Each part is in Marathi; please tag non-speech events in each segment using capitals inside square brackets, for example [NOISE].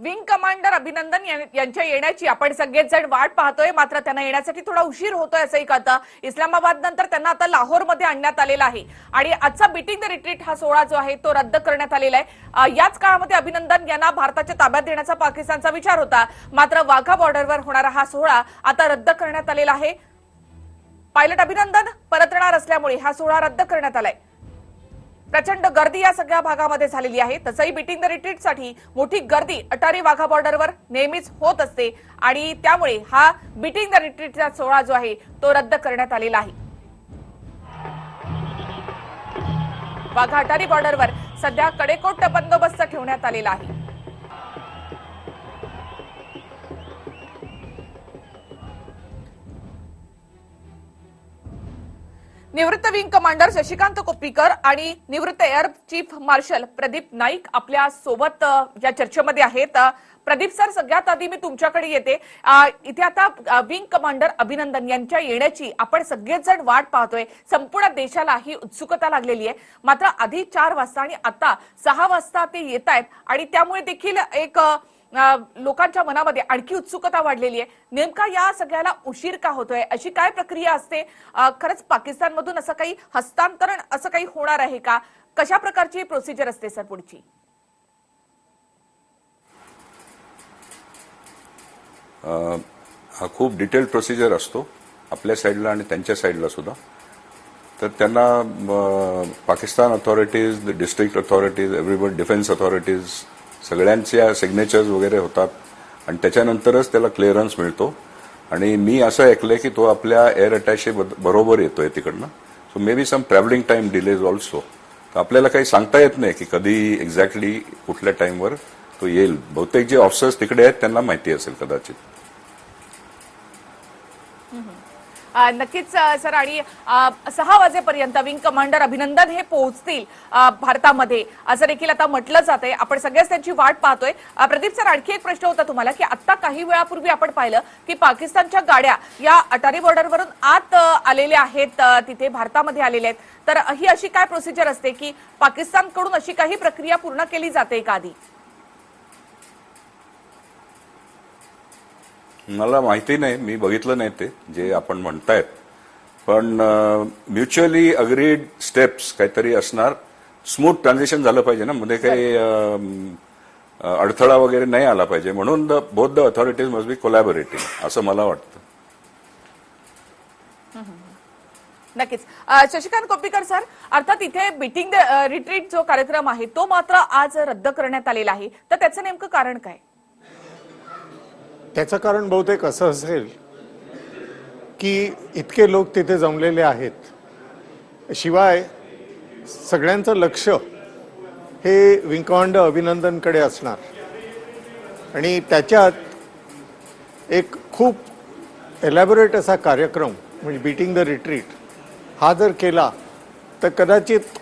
विंग कमांडर अभिनंदन यांच्या येण्याची. आपण सगळेच जण वाट पाहतोय मात्र त्यांना येण्यासाठी थोडा उशीर होतोय असंही कळतं. इस्लामाबाद नंतर त्यांना आता लाहोरमध्ये आणण्यात आलेला आहे. आणि आजचा बिटिंग द रिट्रीट हा सोहळा जो आहे तो रद्द करण्यात आलेला आहे. याच काळामध्ये अभिनंदन यांना भारताच्या ताब्यात देण्याचा पाकिस्तानचा विचार होता. मात्र वाघा बॉर्डरवर होणारा हा सोहळा आता रद्द करण्यात आलेला आहे. पायलट अभिनंदन परतणार असल्यामुळे हा सोहळा रद्द करण्यात आलाय. प्रचंड गर्दी या सगळ्या भागामध्ये झालेली आहे. तसंही बिटिंग द रिट्रीटसाठी मोठी गर्दी अटारी वाघा बॉर्डरवर नेहमीच होत असते आणि त्यामुळे हा बिटिंग द रिट्रीटचा सोहळा जो आहे तो रद्द करण्यात आलेला आहे. वाघा अटारी बॉर्डरवर सध्या कडेकोट बंदोबस्त ठेवण्यात आलेला आहे. निवृत्त विंग कमांडर शशिकांत कोपीकर आणि निवृत्त air chief marshal Pradeep Naik आपल्यासोबत या चर्चेमध्ये आहेत. प्रदीप सर सगळ्यात आधी मी तुमच्याकडे येते. इथे आता विंग कमांडर अभिनंदन यांच्या येण्याची आपण सगळेच जण वाट पाहतोय. संपूर्ण देशाला ही उत्सुकता लागलेली आहे. मात्र आधी चार वाजता आणि आता सहा वाजता ते येत आहेत आणि त्यामुळे देखील एक लोकांच्या मनामध्ये आणखी उत्सुकता वाढलेली आहे. नेमका या सगळ्याला उशीर का होतोय? अशी काय प्रक्रिया असते? खरंच पाकिस्तानमधून असं काही हस्तांतरण असं काही होणार आहे का? कशा प्रकारची प्रोसिजर असते सर पुढची? हा खूप डिटेल प्रोसिजर असतो. आपल्या साईडला आणि त्यांच्या साईडला सुद्धा. तर त्यांना Pakistan authorities district authorities everybody defence authorities सगळ्यांच्या सिग्नेचर्स वगैरे होतात. आणि त्याच्यानंतरच त्याला क्लिअरन्स मिळतो. आणि मी असं ऐकलंय की तो आपल्या एअर अटॅचे बरोबर येतोय तिकडनं. So maybe some travelling time delays also तर आपल्याला काही सांगता येत नाही की कधी एक्झॅक्टली कुठल्या टाइमवर तो येईल. बहुतेक जे ऑफिसर्स तिकडे आहेत त्यांना माहिती असेल कदाचित. नक्कीच सर आणि सहा वाजेपर्यंत विंग कमांडर अभिनंदन हे पोहोचतील भारतामध्ये. असं देखील आता म्हटलं जात आहे आपण सगळेच त्यांची वाट पाहतोय. प्रदीप सर आणखी एक प्रश्न होता तुम्हाला की आता काही वेळापूर्वी आपण पाहिलं की पाकिस्तानच्या गाड्या या अटारी बॉर्डरवरून आत आलेल्या आहेत तिथे भारतामध्ये आलेल्या आहेत. तर ही अशी काय प्रोसिजर असते की पाकिस्तानकडून अशी काही प्रक्रिया पूर्ण केली जाते का आधी? मला माहिती नाही मी बघितलं नाही ते जे आपण म्हणतायत. पण म्युच्युअली अग्रीड स्टेप्स काहीतरी असणार. स्मूथ ट्रान्झिशन झालं पाहिजे ना मध्ये काही अडथळा वगैरे नाही आला पाहिजे. म्हणून the both the authorities must be collaborative असं मला वाटतं. नक्कीच. शशिकांत कोप्पीकर सर अर्थात इथे बीटिंग द रिट्रीट जो कार्यक्रम आहे तो मात्र आज रद्द करण्यात आलेला आहे. तर त्याचं नेमकं कारण काय? त्याचं कारण बहुतेक असं असेल की इतके लोक तिथे जमलेले आहेत. शिवाय सगळ्यांचं लक्ष हे विंकवांड अभिनंदनकडे असणार. आणि त्याच्यात एक खूप एलॅबोरेट असा कार्यक्रम म्हणजे बीटिंग द रिट्रीट हा जर केला तर कदाचित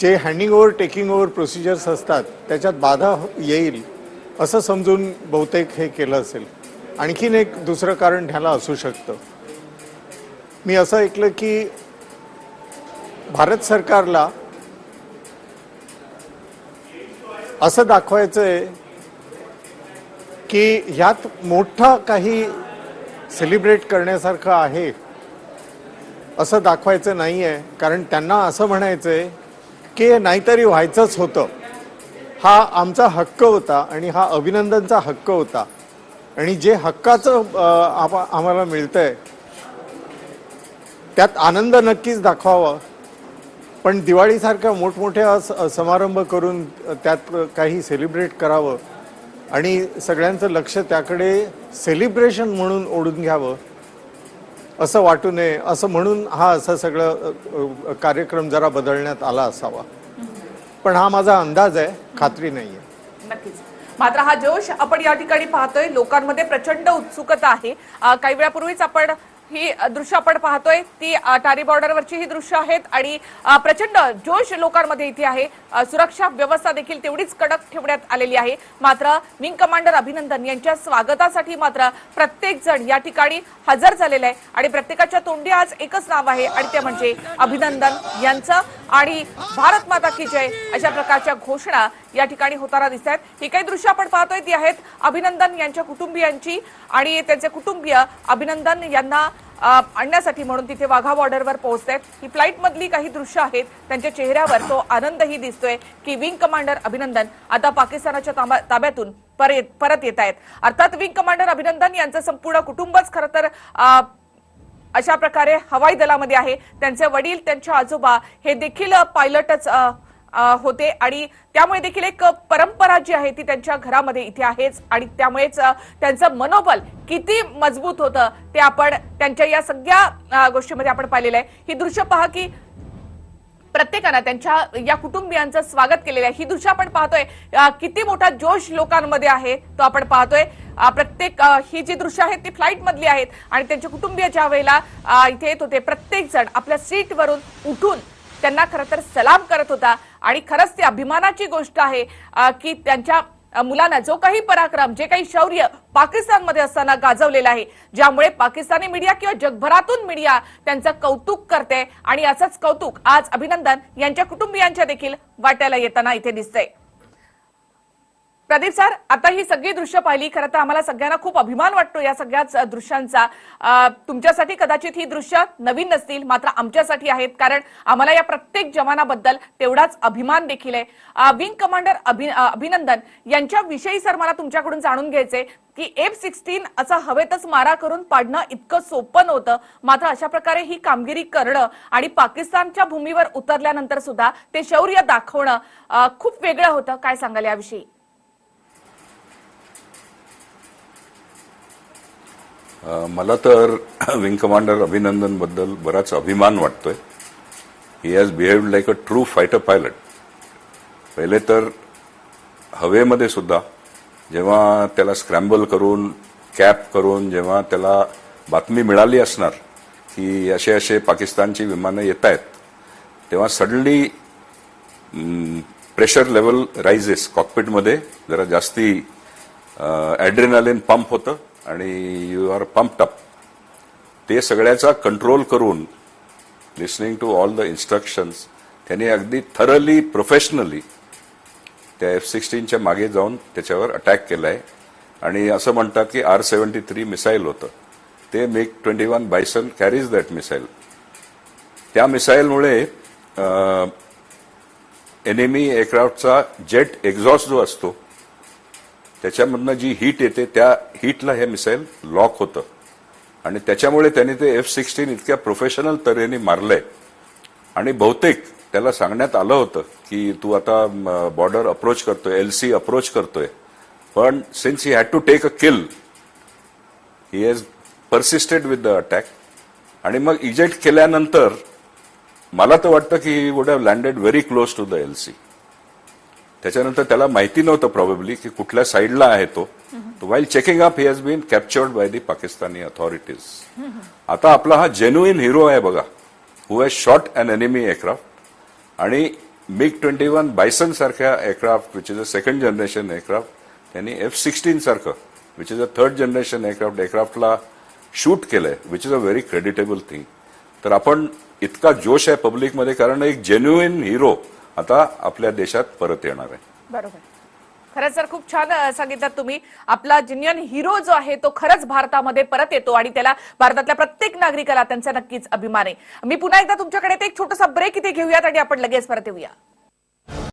जे handing over taking over procedures असतात त्याच्यात बाधा येईल. असं समजून बहुतेक हे केलं असेल. आणखीन एक दुसरं कारण ह्याला असू शकतं. मी असं ऐकलं की भारत सरकारला असं दाखवायचं आहे की ह्यात मोठा काही सेलिब्रेट करण्यासारखं आहे असं दाखवायचं नाही आहे कारण त्यांना असं म्हणायचं आहे की नाहीतरी व्हायचंच होतं. हा आमचा हक्क होता आणि हा अभिनंदनचा हक्क होता. आणि जे हक्काचं अं, आम्हा- आम्हाला मिळतंय त्यात आनंद नक्कीच दाखवावा. पण दिवाळीसारख्या मोठमोठ्या समारंभ करून त्यात काही सेलिब्रेट करावं आणि सगळ्यांचं लक्ष त्याकडे सेलिब्रेशन म्हणून ओढून घ्यावं असं वाटू नये. असं म्हणून हा असं सगळं कार्यक्रम जरा बदलण्यात आला असावा. पण हा माझा अंदाज आहे खात्री नाही आहे नक्कीच मात्र हा जोश आपण या ठिकाणी पाहतोय लोकांमध्ये प्रचंड उत्सुकता आहे. काही वेळापूर्वीच आपण ही दृश्य आपण पाहतोय. ती टारी बॉर्डरवरची ही दृश्य आहेत आणि प्रचंड जोश लोकांमध्ये इथे आहे. सुरक्षा व्यवस्था देखील तेवढीच कडक ठेवण्यात आलेली आहे. मात्र विंग कमांडर अभिनंदन यांच्या स्वागतासाठी मात्र प्रत्येक जण या ठिकाणी हजर झालेला आहे आणि प्रत्येकाच्या तोंडी आज एकच नाव आहे आणि ते म्हणजे अभिनंदन यांचं. आणि भारत माता की जय अशा प्रकारच्या घोषणा या ठिकाणी होताना दिसत आहेत. ही काही दृश्य आपण पाहतोय ती आहेत अभिनंदन यांच्या कुटुंबियांची आणि त्यांचे कुटुंबीय अभिनंदन यांना आणण्यासाठी म्हणून तिथे वाघा बॉर्डरवर पोहोचत आहेत ही फ्लाईटमधली काही दृश्य आहेत. त्यांच्या चेहऱ्यावर तो आनंदही दिसतोय की विंग कमांडर अभिनंदन आता पाकिस्तानाच्या ताब्यातून परत परत येत आहेत अर्थात विंग कमांडर अभिनंदन यांचं संपूर्ण कुटुंबच खरं तर अशा प्रकारे हवाई दलामध्ये आहे. त्यांचे वडील त्यांचे आजोबा हे देखील पायलटच होते. आणि त्यामुळे देखील एक परंपरा जी आहे ती त्यांच्या घरामध्ये इथे आहेच. आणि त्यामुळेच त्यांचं मनोबल किती मजबूत होतं ते आपण त्यांच्या या सगळ्या गोष्टीमध्ये आपण पाहिलेलं आहे. ही दृश्य पहा की प्रत्येकानं त्यांच्या या कुटुंबियांचं स्वागत केलेलं आहे. ही दृश्य आपण पाहतोय किती मोठा जोश लोकांमध्ये आहे तो आपण पाहतोय. प्रत्येक ही जी दृश्य आहेत ती फ्लाईट मधली आहेत. आणि त्यांचे कुटुंबीय ज्या वेळेला इथे येत होते प्रत्येक जण आपल्या सीटवरून उठून त्यांना खरं तर सलाम करत होता. आणि खरंच ती अभिमानाची गोष्ट आहे की त्यांच्या मुलांना जो काही पराक्रम जे काही शौर्य पाकिस्तानमध्ये असताना गाजवलेलं आहे ज्यामुळे पाकिस्तानी मीडिया किंवा जगभरातून मीडिया त्यांचं कौतुक करते. आणि असंच कौतुक आज अभिनंदन यांच्या कुटुंबियांच्या देखील वाट्याला येताना इथे दिसतंय. प्रदीप सर आता ही सगळी दृश्य पाहिली खरं तर आम्हाला सगळ्यांना खूप अभिमान वाटतो या सगळ्याच दृश्यांचा. तुमच्यासाठी कदाचित ही दृश्य नवीन नसतील मात्र आमच्यासाठी आहेत कारण आम्हाला या प्रत्येक जवानाबद्दल तेवढाच अभिमान देखील आहे. विंग कमांडर अभि- अभिनंदन यांच्याविषयी सर मला तुमच्याकडून जाणून घ्यायचंय की एफ सिक्स्टीन असा हवेतच मारा करून पाडणं इतकं सोपं नव्हतं मात्र अशा प्रकारे ही कामगिरी करणं आणि पाकिस्तानच्या भूमीवर उतरल्यानंतर सुद्धा ते शौर्य दाखवणं खूप वेगळं होतं. काय सांगाल याविषयी? मला तर [CLEARS THROAT] विंग कमांडर अभिनंदनबद्दल बराच अभिमान वाटतोय. He has behaved like a true fighter pilot पहिले तर हवेमध्ये सुद्धा जेव्हा त्याला स्क्रॅम्बल करून कॅप करून जेव्हा त्याला बातमी मिळाली असणार की असे असे पाकिस्तानची विमानं येत आहेत तेव्हा सडनली प्रेशर लेवल रायझेस कॉकपिटमध्ये जरा जास्ती ॲड्रेनालिन पंप होतं. आणि यू आर पंप्ड अप ते सगळ्याचा कंट्रोल करून listening to all the instructions त्यांनी अगदी थरली प्रोफेशनली त्या एफ सिक्स्टीनच्या मागे जाऊन त्याच्यावर अटॅक केलाय. आणि असं म्हणतात की आर सेव्हन्टी थ्री मिसाईल होतं. ते MiG twenty one bison carries that missile त्या मिसाईलमुळे एनिमी एअरक्राफ्टचा जेट एक्झॉस्ट जो असतो त्याच्यामधनं जी हीट येते त्या हीटला हे मिसाईल लॉक होतं. आणि त्याच्यामुळे त्यांनी ते एफ सिक्स्टीन इतक्या प्रोफेशनल तऱ्हेने मारलंय. आणि बहुतेक त्याला सांगण्यात आलं होतं की तू आता बॉर्डर अप्रोच करतोय एल सी अप्रोच करतोय. पण since he had to take a kill he has persisted with the attack आणि मग इजेक्ट केल्यानंतर मला तर वाटतं की he would have landed very close to the L C त्याच्यानंतर त्याला माहिती नव्हतं प्रॉबेबली की कुठल्या साईडला आहे तो. While checking up he has been captured by the Pakistani authorities आता आपला हा जेन्युइन हिरो आहे बघा. Who has shot an enemy aircraft आणि मिग ट्वेंटी वन बायसन सारख्या aircraft which is a second generation aircraft त्यांनी एफ सिक्स्टीन सारखं which is a third generation aircraft एअरक्राफ्टला shoot केलंय which is a very creditable thing तर आपण इतका जोश आहे पब्लिकमध्ये कारण एक जेन्युइन हिरो आता आपल्या देशात परत येणार आहे. बरोबर. खरंच सर खूप छान सांगितलं तुम्ही. आपला जिनियन हिरो जो आहे तो खरंच भारतामध्ये परत येतो आणि त्याला भारतातल्या प्रत्येक नागरिकाला त्यांचा नक्कीच अभिमान आहे. मी पुन्हा एकदा तुमच्याकडे ते एक छोटासा ब्रेक इथे घेऊयात आणि आपण लगेच परत येऊया.